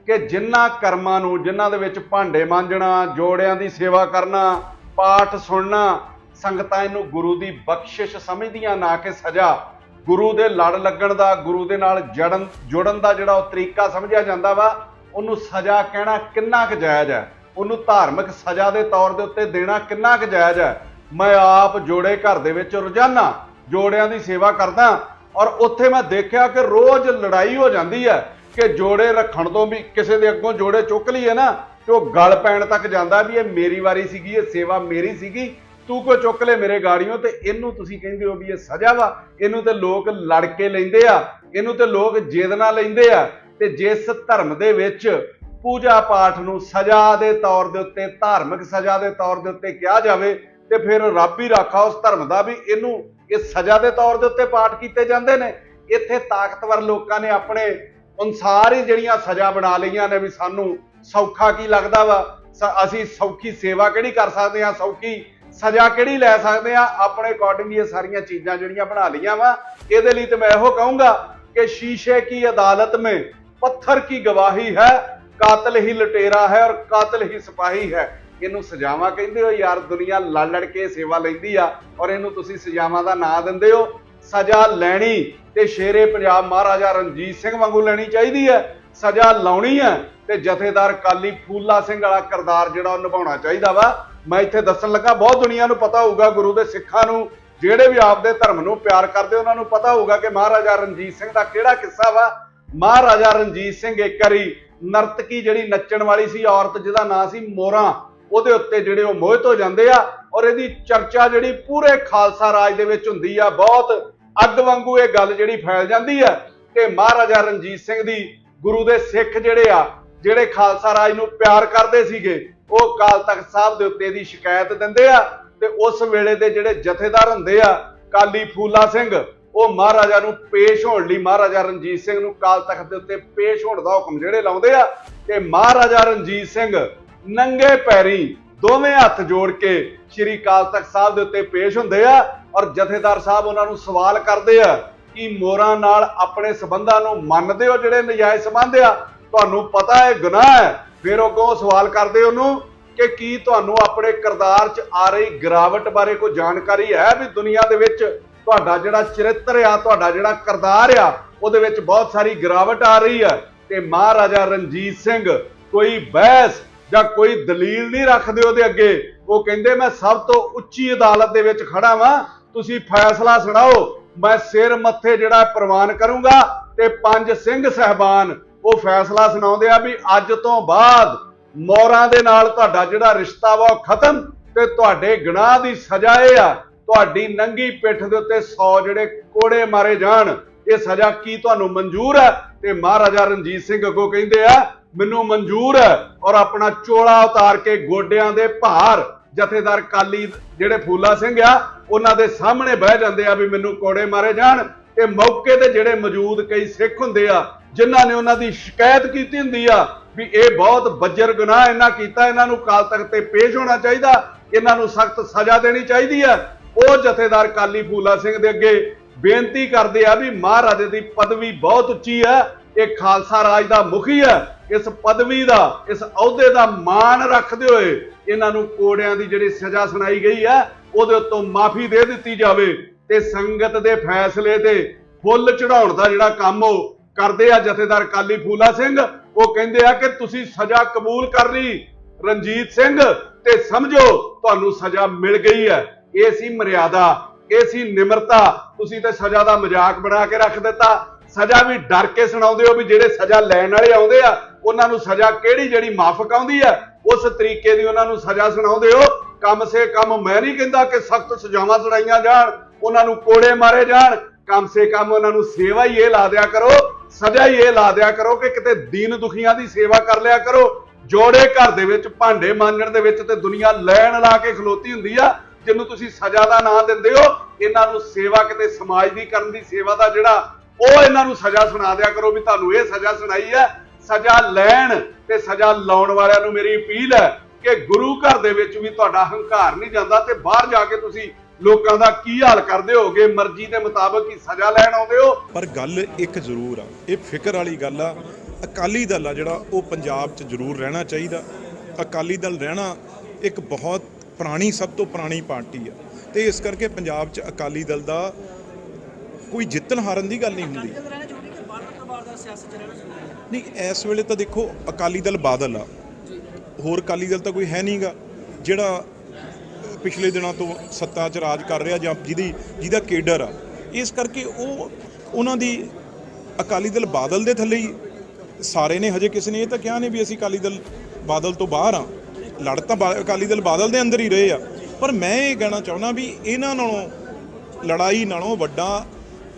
ਕਿ ਜਿਨ੍ਹਾਂ ਕਰਮਾਂ ਨੂੰ ਜਿਨ੍ਹਾਂ ਦੇ ਵਿੱਚ ਭਾਂਡੇ ਮਾਂਜਣਾ, ਜੋੜਿਆਂ ਦੀ ਸੇਵਾ ਕਰਨਾ, ਪਾਠ ਸੁਣਨਾ, ਸੰਗਤਾਂ ਇਹਨੂੰ ਗੁਰੂ ਦੀ ਬਖਸ਼ਿਸ਼ ਸਮਝਦੀਆਂ, ਨਾ ਕਿ ਸਜ਼ਾ। ਗੁਰੂ ਦੇ ਲੜ ਲੱਗਣ ਦਾ, ਗੁਰੂ ਦੇ ਨਾਲ ਜੜਨ, ਜੁੜਨ ਦਾ ਜਿਹੜਾ ਉਹ ਤਰੀਕਾ ਸਮਝਿਆ ਜਾਂਦਾ ਵਾ, ਉਹਨੂੰ ਸਜ਼ਾ ਕਹਿਣਾ ਕਿੰਨਾ ਕੁ ਜਾਇਜ਼ ਹੈ? ਉਹਨੂੰ ਧਾਰਮਿਕ ਸਜ਼ਾ ਦੇ ਤੌਰ ਦੇ ਉੱਤੇ ਦੇਣਾ ਕਿੰਨਾ ਕੁ ਜਾਇਜ਼ ਹੈ? ਮੈਂ ਆਪ ਜੋੜੇ ਘਰ ਦੇ ਵਿੱਚ ਰੋਜ਼ਾਨਾ ਜੋੜਿਆਂ ਦੀ ਸੇਵਾ ਕਰਦਾ, ਔਰ ਉੱਥੇ ਮੈਂ ਦੇਖਿਆ ਕਿ ਰੋਜ਼ ਲੜਾਈ ਹੋ ਜਾਂਦੀ ਹੈ। ਕਿ ਜੋੜੇ ਰੱਖਣ ਤੋਂ ਵੀ ਕਿਸੇ ਦੇ ਅੱਗੋਂ ਜੋੜੇ ਚੁੱਕ ਲਈਏ ਨਾ, ਤੇ ਉਹ ਗਲ ਪੈਣ ਤੱਕ ਜਾਂਦਾ ਵੀ ਇਹ ਮੇਰੀ ਵਾਰੀ ਸੀਗੀ, ਇਹ ਸੇਵਾ ਮੇਰੀ ਸੀਗੀ, ਤੂੰ ਕੋ ਚੁੱਕ ਲੈ ਮੇਰੇ ਗਾੜੀਆਂ ਤੇ ਇਹਨੂੰ ਤੁਸੀਂ ਕਹਿੰਦੇ ਹੋ ਵੀ ਇਹ ਸਜ਼ਾ ਵਾ, ਇਹਨੂੰ ਤੇ ਲੋਕ ਲੜ ਕੇ ਲੈਂਦੇ ਆ, ਇਹਨੂੰ ਤੇ ਲੋਕ ਜਿੱਦ ਨਾਲ ਲੈਂਦੇ ਆ, ਤੇ ਜਿਸ ਧਰਮ ਦੇ ਵਿੱਚ ਪੂਜਾ ਪਾਠ ਨੂੰ ਸਜ਼ਾ ਦੇ ਤੌਰ ਦੇ ਉੱਤੇ, ਧਾਰਮਿਕ ਸਜ਼ਾ ਦੇ ਤੌਰ ਦੇ ਉੱਤੇ ਕਿਹਾ ਜਾਵੇ, ਤੇ ਫਿਰ ਰੱਬ ਹੀ ਰਾਖਾ ਉਸ ਧਰਮ ਦਾ ਵੀ ਇਹਨੂੰ ਇਹ ਸਜ਼ਾ ਦੇ ਤੌਰ ਦੇ ਉੱਤੇ ਪਾਠ ਕੀਤੇ ਜਾਂਦੇ ਨੇ। ਇੱਥੇ ਤਾਕਤਵਰ ਲੋਕਾਂ ਨੇ ਆਪਣੇ ਅਨੁਸਾਰ ਹੀ ਜਿਹੜੀਆਂ ਸਜ਼ਾ ਬਣਾ ਲਈਆਂ ਨੇ ਵੀ ਸਾਨੂੰ ਸੌਖਾ ਕੀ ਲੱਗਦਾ ਵਾ? ਸ- ਅਸੀਂ ਸੌਖੀ ਸੇਵਾ ਕਿਹੜੀ ਕਰ ਸਕਦੇ ਹਾਂ? ਸੌਖੀ ਸਜ਼ਾ ਕਿਹੜੀ ਲੈ ਸਕਦੇ ਆ ਆਪਣੇ ਅਕੋਰਡਿੰਗ ਇਹ ਸਾਰੀਆਂ ਚੀਜ਼ਾਂ ਜਿਹੜੀਆਂ ਬਣਾ ਲਈਆਂ ਵਾ। ਇਹਦੇ ਲਈ ਤੇ ਮੈਂ ਇਹੋ ਕਹੂੰਗਾ ਕਿ ਸ਼ੀਸ਼ੇ ਕੀ ਅਦਾਲਤ ਮੇਂ, ਪੱਥਰ ਕੀ ਗਵਾਹੀ ਹੈ? ਕਾਤਲ ਹੀ ਲਟੇਰਾ ਹੈ ਔਰ ਕਾਤਲ ਹੀ ਸਿਪਾਹੀ ਹੈ। ਇਹਨੂੰ ਸਜ਼ਾਵਾਂ ਕਹਿੰਦੇ ਹੋ, ਯਾਰ ਦੁਨੀਆ ਲੜ ਲੜ ਕੇ ਸੇਵਾ ਲੈਂਦੀ ਆ ਔਰ ਇਹਨੂੰ ਤੁਸੀਂ ਸਜ਼ਾਵਾਂ ਦਾ ਨਾਂ ਦਿੰਦੇ ਹੋ। ਸਜ਼ਾ ਲੈਣੀ ਤੇ ਸ਼ੇਰੇ ਪੰਜਾਬ ਮਹਾਰਾਜਾ ਰਣਜੀਤ ਸਿੰਘ ਵਾਂਗੂ ਲੈਣੀ ਚਾਹੀਦੀ ਹੈ। ਸਜ਼ਾ ਲਾਉਣੀ ਹੈ ਤੇ ਜਥੇਦਾਰ ਕਾਲੀ ਫੂਲਾ ਸਿੰਘ ਵਾਲਾ ਕਿਰਦਾਰ ਜਿਹੜਾ ਉਹ ਨਿਭਾਉਣਾ ਚਾਹੀਦਾ ਵਾ। ਮੈਂ ਇੱਥੇ ਦੱਸਣ ਲੱਗਾ, ਬਹੁਤ ਦੁਨੀਆ ਨੂੰ ਪਤਾ ਹੋਊਗਾ, ਗੁਰੂ ਦੇ ਸਿੱਖਾਂ ਨੂੰ, ਜਿਹੜੇ ਵੀ ਆਪਦੇ ਧਰਮ ਨੂੰ ਪਿਆਰ ਕਰਦੇ, ਉਹਨਾਂ ਨੂੰ ਪਤਾ ਹੋਊਗਾ ਕਿ ਮਹਾਰਾਜਾ ਰਣਜੀਤ ਸਿੰਘ ਦਾ ਕਿਹੜਾ ਕਿੱਸਾ ਵਾ। ਮਹਾਰਾਜਾ ਰਣਜੀਤ ਸਿੰਘ ਇੱਕ ਵਾਰੀ ਨਰਤਕੀ ਜਿਹੜੀ ਨੱਚਣ ਵਾਲੀ ਸੀ, ਔਰਤ ਜਿਹਦਾ ਨਾਂ ਸੀ ਮੋਰਾ, ਉਹਦੇ ਉੱਤੇ ਜਿਹੜੇ ਉਹ ਮੋਹਿਤ ਹੋ ਜਾਂਦੇ ਆ ਔਰ ਇਹਦੀ ਚਰਚਾ ਜਿਹੜੀ ਪੂਰੇ ਖਾਲਸਾ ਰਾਜ ਦੇ ਵਿੱਚ ਹੁੰਦੀ ਆ, ਬਹੁਤ ਅੱਗ ਵਾਂਗੂ ਇਹ ਗੱਲ ਜਿਹੜੀ ਫੈਲ ਜਾਂਦੀ ਹੈ ਕਿ ਮਹਾਰਾਜਾ ਰਣਜੀਤ ਸਿੰਘ ਦੀ ਗੁਰੂ ਦੇ ਸਿੱਖ ਜਿਹੜੇ ਆ, ਜਿਹੜੇ ਖਾਲਸਾ ਰਾਜ ਨੂੰ ਪਿਆਰ ਕਰਦੇ ਸੀਗੇ, ਉਹ ਕਾਲ ਤਖਤ ਸਾਹਿਬ ਦੇ ਉੱਤੇ ਦੀ ਸ਼ਿਕਾਇਤ ਦਿੰਦੇ ਆ ਤੇ ਉਸ ਵੇਲੇ ਦੇ ਜਿਹੜੇ ਜਥੇਦਾਰ ਹੁੰਦੇ ਆ, ਕਾਲੀ ਫੂਲਾ ਸਿੰਘ, ਉਹ ਮਹਾਰਾਜਾ ਨੂੰ ਪੇਸ਼ ਹੋਣ ਲਈ, ਮਹਾਰਾਜਾ ਰਣਜੀਤ ਸਿੰਘ ਨੂੰ ਕਾਲ ਤਖਤ ਦੇ ਉੱਤੇ ਪੇਸ਼ ਹੋਣ ਦਾ ਹੁਕਮ ਜਿਹੜੇ ਲਾਉਂਦੇ ਆ ਕਿ ਮਹਾਰਾਜਾ ਰਣਜੀਤ ਸਿੰਘ ਨੰਗੇ ਪੈਰੀ ਦੋਵੇਂ ਹੱਥ ਜੋੜ ਕੇ ਸ਼੍ਰੀ ਕਾਲ ਤਖਤ ਸਾਹਿਬ ਦੇ ਉੱਤੇ ਪੇਸ਼ ਹੁੰਦੇ ਆ ਔਰ ਜਥੇਦਾਰ ਸਾਹਿਬ ਉਹਨਾਂ ਨੂੰ ਸਵਾਲ ਕਰਦੇ ਆ ਕਿ ਮੋਰਾਂ ਨਾਲ ਆਪਣੇ ਸਬੰਧਾਂ ਨੂੰ ਮੰਨਦੇ ਹੋ ਜਿਹੜੇ ਨਜਾਇਜ਼ ਸਬੰਧ ਆ? ਤੁਹਾਨੂੰ ਪਤਾ ਹੈ, ਗੁਨਾਹ ਹੈ। ਫਿਰ ਉਹ ਅੱਗੋਂ ਸਵਾਲ ਕਰਦੇ ਉਹਨੂੰ ਕਿ ਕੀ ਤੁਹਾਨੂੰ ਆਪਣੇ ਕਿਰਦਾਰ 'ਚ ਆ ਰਹੀ ਗਿਰਾਵਟ ਬਾਰੇ ਕੋਈ ਜਾਣਕਾਰੀ ਹੈ ਵੀ ਦੁਨੀਆ ਦੇ ਵਿੱਚ ਤੁਹਾਡਾ ਜਿਹੜਾ ਚਰਿੱਤਰ ਆ, ਤੁਹਾਡਾ ਜਿਹੜਾ ਕਿਰਦਾਰ ਆ, ਉਹਦੇ ਵਿੱਚ ਬਹੁਤ ਸਾਰੀ ਗਿਰਾਵਟ ਆ ਰਹੀ ਹੈ? ਤੇ ਮਹਾਰਾਜਾ ਰਣਜੀਤ ਸਿੰਘ ਕੋਈ ਬਹਿਸ ਜਾਂ ਕੋਈ ਦਲੀਲ ਨਹੀਂ ਰੱਖਦੇ ਉਹਦੇ ਅੱਗੇ। ਉਹ ਕਹਿੰਦੇ, ਮੈਂ ਸਭ ਤੋਂ ਉੱਚੀ ਅਦਾਲਤ ਦੇ ਵਿੱਚ ਖੜਾ ਵਾਂ। ਤੁਸੀਂ ਫੈਸਲਾ ਸੁਣਾਓ। ਮੈਂ ਸਿਰ ਮੱਥੇ ਜਿਹੜਾ ਪ੍ਰਵਾਨ ਕਰੂੰਗਾ ਤੇ ਪੰਜ ਸਿੰਘ ਸਹਿਬਾਨ ਉਹ ਫੈਸਲਾ ਸੁਣਾਉਂਦੇ ਆ ਵੀ ਅੱਜ ਤੋਂ ਬਾਅਦ ਮੋਰਾਂ ਦੇ ਨਾਲ ਤੁਹਾਡਾ ਜਿਹੜਾ ਰਿਸ਼ਤਾ ਵਾ ਉਹ ਖਤਮ ਤੇ ਤੁਹਾਡੇ ਗੁਨਾਹ ਦੀ ਸਜ਼ਾ ਇਹ ਆ, ਤੁਹਾਡੀ ਨੰਗੀ ਪਿੱਠ ਦੇ ਉੱਤੇ 100 ਜਿਹੜੇ ਕੋੜੇ ਮਾਰੇ ਜਾਣ, ਇਹ ਸਜ਼ਾ ਕੀ ਤੁਹਾਨੂੰ ਮਨਜ਼ੂਰ ਹੈ? ਤੇ ਮਹਾਰਾਜਾ ਰਣਜੀਤ ਸਿੰਘ ਅੱਗੋਂ ਕਹਿੰਦੇ ਆ, ਮੈਨੂੰ ਮਨਜ਼ੂਰ ਹੈ ਔਰ ਆਪਣਾ ਚੋਲਾ ਉਤਾਰ ਕੇ ਗੋਡਿਆਂ ਦੇ ਭਾਰ ਜਥੇਦਾਰ ਕਾਲੀ ਜਿਹੜੇ ਫੂਲਾ ਸਿੰਘ ਆ, ਉਹਨਾਂ ਦੇ ਸਾਹਮਣੇ ਬਹਿ ਜਾਂਦੇ ਆ ਵੀ ਮੈਨੂੰ ਕੋੜੇ ਮਾਰੇ ਜਾਣ। ਇਹ ਮੌਕੇ ਤੇ ਜਿਹੜੇ ਮੌਜੂਦ ਕਈ ਸਿੱਖ ਹੁੰਦੇ ਆ, ਜਿਨ੍ਹਾਂ ਨੇ ਉਹਨਾਂ ਦੀ ਸ਼ਿਕਾਇਤ ਕੀਤੀ ਹੁੰਦੀ ਆ ਵੀ ਇਹ ਬਹੁਤ ਬੱਜਰ ਗੁਨਾਹ ਇਹਨਾਂ ਕੀਤਾ, ਇਹਨਾਂ ਨੂੰ ਕਾਲ ਤੱਕ ਤੇ ਪੇਸ਼ ਹੋਣਾ ਚਾਹੀਦਾ, ਇਹਨਾਂ ਨੂੰ ਸਖਤ ਸਜ਼ਾ ਦੇਣੀ ਚਾਹੀਦੀ ਆ। ਉਹ ਜਥੇਦਾਰ ਕਾਲੀ ਫੂਲਾ ਸਿੰਘ ਦੇ ਅੱਗੇ ਬੇਨਤੀ ਕਰਦੇ ਆ ਵੀ ਮਹਾਰਾਜੇ ਦੀ ਪਦਵੀ ਬਹੁਤ ਉੱਚੀ ਹੈ ਇਹ ਖਾਲਸਾ ਰਾਜ ਦਾ ਮੁਖੀ ਹੈ ਇਸ ਪਦਵੀ ਦਾ, ਇਸ ਅਹੁਦੇ ਦਾ ਮਾਣ ਰੱਖਦੇ ਹੋਏ ਇਹਨਾਂ ਨੂੰ ਕੋੜਿਆਂ ਦੀ ਜਿਹੜੀ ਸਜ਼ਾ ਸੁਣਾਈ ਗਈ ਹੈ, ਉਹਦੇ ਉੱਤੋਂ ਮਾਫੀ ਦੇ ਦਿੱਤੀ ਜਾਵੇ ਤੇ ਸੰਗਤ ਦੇ ਫੈਸਲੇ ਤੇ ਫੁੱਲ ਚੜਾਉਣ ਦਾ ਜਿਹੜਾ ਕੰਮ ਉਹ ਕਰਦੇ ਆ ਜਥੇਦਾਰ ਕਾਲੀ ਫੂਲਾ ਸਿੰਘ, ਉਹ ਕਹਿੰਦੇ ਆ ਕਿ ਤੁਸੀਂ ਸਜ਼ਾ ਕਬੂਲ ਕਰ ਲਈ, ਰਣਜੀਤ ਸਿੰਘ, ਤੇ ਸਮਝੋ ਤੁਹਾਨੂੰ ਸਜ਼ਾ ਮਿਲ ਗਈ ਹੈ। ਇਹ ਸੀ ਮਰਿਆਦਾ, ਇਹ ਸੀ ਨਿਮਰਤਾ, ਤੁਸੀਂ ਤੇ ਸਜ਼ਾ ਦਾ ਮਜ਼ਾਕ ਬਣਾ ਕੇ ਰੱਖ ਦਿੱਤਾ। ਸਜ਼ਾ ਵੀ ਡਰ ਕੇ ਸੁਣਾਉਂਦੇ ਹੋ ਵੀ ਜਿਹੜੇ ਸਜ਼ਾ ਲੈਣ ਵਾਲੇ ਆਉਂਦੇ ਆ, ਉਹਨਾਂ ਨੂੰ ਸਜ਼ਾ ਕਿਹੜੀ ਜਿਹੜੀ ਮਾਫਕ ਆਉਂਦੀ ਆ ਉਸ ਤਰੀਕੇ ਦੀ ਉਹਨਾਂ ਨੂੰ ਸਜ਼ਾ ਸੁਣਾਉਂਦੇ ਹੋ। ਕਮ ਸੇ ਕਮ ਮੈਂ ਨਹੀਂ ਕਹਿੰਦਾ ਕਿ ਸਖਤ ਸਜ਼ਾਵਾਂ ਸੁਣਾਈਆਂ ਜਾਣ, ਉਹਨਾਂ ਨੂੰ ਕੋੜੇ ਮਾਰੇ ਜਾਣ। ਕਮ ਸੇ ਕਮ ਉਹਨਾਂ ਨੂੰ ਸੇਵਾ ਹੀ ਇਹ ਲਾ ਦਿਆ ਕਰੋ, ਸਜ਼ਾ ਹੀ ਇਹ ਲਾ ਦਿਆ ਕਰੋ ਕਿ ਕਿਤੇ ਦੀਨ ਦੁਖੀਆਂ ਦੀ ਸੇਵਾ ਕਰ ਲਿਆ ਕਰੋ। ਜੋੜੇ ਘਰ ਦੇ ਵਿੱਚ, ਭਾਂਡੇ ਮਾਂਜਣ ਦੇ ਵਿੱਚ ਤੇ ਦੁਨੀਆ ਲੈਣ ਲਾ ਕੇ ਖਲੋਤੀ ਹੁੰਦੀ ਆ, ਜਿਹਨੂੰ ਤੁਸੀਂ ਸਜ਼ਾ ਦਾ ਨਾਂ ਦਿੰਦੇ ਹੋ, ਇਹਨਾਂ ਨੂੰ ਸੇਵਾ ਕਿਤੇ ਸਮਾਜ ਦੀ ਕਰਨ ਦੀ ਸੇਵਾ ਦਾ ਜਿਹੜਾ, ਉਹ ਇਹਨਾਂ ਨੂੰ ਸਜ਼ਾ ਸੁਣਾ ਦਿਆ ਕਰੋ ਵੀ ਤੁਹਾਨੂੰ ਇਹ ਸਜ਼ਾ ਸੁਣਾਈ ਹੈ। ਸਜ਼ਾ ਲੈਣ ਤੇ ਸਜ਼ਾ ਲਾਉਣ ਵਾਲਿਆਂ ਨੂੰ ਮੇਰੀ ਅਪੀਲ ਹੈ ਕਿ ਗੁਰੂ ਘਰ ਦੇ ਵਿੱਚ ਵੀ ਤੁਹਾਡਾ ਹੰਕਾਰ ਨਹੀਂ ਜਾਂਦਾ ਤੇ ਬਾਹਰ ਜਾ ਕੇ ਤੁਸੀਂ ਲੋਕਾਂ ਦਾ ਕੀ ਹਾਲ ਕਰਦੇ ਹੋਗੇ ਮਰਜ਼ੀ ਦੇ ਮੁਤਾਬਕ ਹੀ ਸਜ਼ਾ ਲੈਣ ਆਉਂਦੇ ਹੋ। ਪਰ ਗੱਲ ਇੱਕ ਜ਼ਰੂਰ ਆ ਇਹ ਫਿਕਰ ਵਾਲੀ ਗੱਲ ਆ ਅਕਾਲੀ ਦਲ ਆ ਜਿਹੜਾ ਉਹ ਪੰਜਾਬ 'ਚ ਜ਼ਰੂਰ ਰਹਿਣਾ ਚਾਹੀਦਾ। ਅਕਾਲੀ ਦਲ ਰਹਿਣਾ ਇੱਕ ਬਹੁਤ ਪੁਰਾਣੀ ਸਭ ਤੋਂ ਪੁਰਾਣੀ ਪਾਰਟੀ ਆ ਤੇ ਇਸ ਕਰਕੇ ਪੰਜਾਬ 'ਚ ਅਕਾਲੀ ਦਲ ਦਾ ਕੋਈ ਜਿੱਤਣ ਹਾਰਨ ਦੀ ਗੱਲ ਨਹੀਂ ਹੁੰਦੀ। ਨਹੀਂ ਇਸ ਵੇਲੇ ਤਾਂ ਦੇਖੋ ਅਕਾਲੀ ਦਲ ਬਾਦਲ ਆ। ਹੋਰ ਅਕਾਲੀ ਦਲ ਤਾਂ ਕੋਈ ਹੈ ਨਹੀਂਗਾ ਜਿਹੜਾ ਪਿਛਲੇ ਦਿਨਾਂ ਤੋਂ ਸੱਤਾ 'ਚ ਰਾਜ ਕਰ ਰਿਹਾ ਜਾਂ ਜਿਹਦੀ ਜਿਹਦਾ ਕੇਡਰ ਆ। ਇਸ ਕਰਕੇ ਉਹ ਉਹਨਾਂ ਦੀ ਅਕਾਲੀ ਦਲ ਬਾਦਲ ਦੇ ਥੱਲੇ ਹੀ ਸਾਰੇ ਨੇ। ਹਜੇ ਕਿਸੇ ਨੇ ਇਹ ਤਾਂ ਕਿਹਾ ਨਹੀਂ ਵੀ ਅਸੀਂ ਅਕਾਲੀ ਦਲ ਬਾਦਲ ਤੋਂ ਬਾਹਰ ਆ। ਲੜ ਤਾਂ ਅਕਾਲੀ ਦਲ ਬਾਦਲ ਦੇ ਅੰਦਰ ਹੀ ਰਹੇ ਆ। ਪਰ ਮੈਂ ਇਹ ਕਹਿਣਾ ਚਾਹੁੰਦਾ ਵੀ ਇਹਨਾਂ ਨਾਲੋਂ ਲੜਾਈ ਨਾਲੋਂ ਵੱਡਾ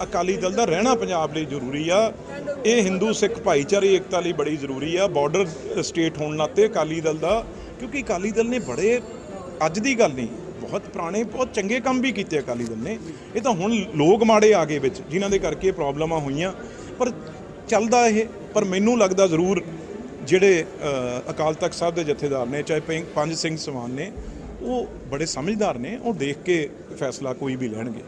ਅਕਾਲੀ ਦਲ ਦਾ ਰਹਿਣਾ ਪੰਜਾਬ ਲਈ ਜ਼ਰੂਰੀ ਆ। ਇਹ ਹਿੰਦੂ, ਸਿੱਖ ਭਾਈਚਾਰੇ, ਏਕਤਾ ਲਈ ਬੜੀ ਜ਼ਰੂਰੀ ਆ। ਬਾਰਡਰ ਸਟੇਟ ਹੋਣ ਨਾਤੇ ਅਕਾਲੀ ਦਲ ਦਾ, ਕਿਉਂਕਿ ਅਕਾਲੀ ਦਲ ਨੇ ਬੜੇ, ਅੱਜ ਦੀ ਗੱਲ ਨਹੀਂ, ਬਹੁਤ ਪੁਰਾਣੇ, ਬਹੁਤ ਚੰਗੇ ਕੰਮ ਵੀ ਕੀਤੇ ਅਕਾਲੀ ਦਲ ਨੇ। ਇਹ ਤਾਂ ਹੁਣ ਲੋਕ ਮਾੜੇ ਆ ਗਏ ਵਿੱਚ, ਜਿਨ੍ਹਾਂ ਦੇ ਕਰਕੇ ਪ੍ਰੋਬਲਮਾਂ ਹੋਈਆਂ। ਪਰ ਚੱਲਦਾ ਇਹ, ਪਰ ਮੈਨੂੰ ਲੱਗਦਾ ਜ਼ਰੂਰ ਜਿਹੜੇ ਅਕਾਲ ਤਖਤ ਸਾਹਿਬ ਦੇ ਜਥੇਦਾਰ ਨੇ, ਚਾਹੇ ਪੰਜ- ਪੰਜ ਸਿੰਘ ਸਮਾਨ ਨੇ, ਉਹ ਬੜੇ ਸਮਝਦਾਰ ਨੇ, ਉਹ ਦੇਖ ਕੇ ਫੈਸਲਾ ਕੋਈ ਵੀ ਲੈਣਗੇ।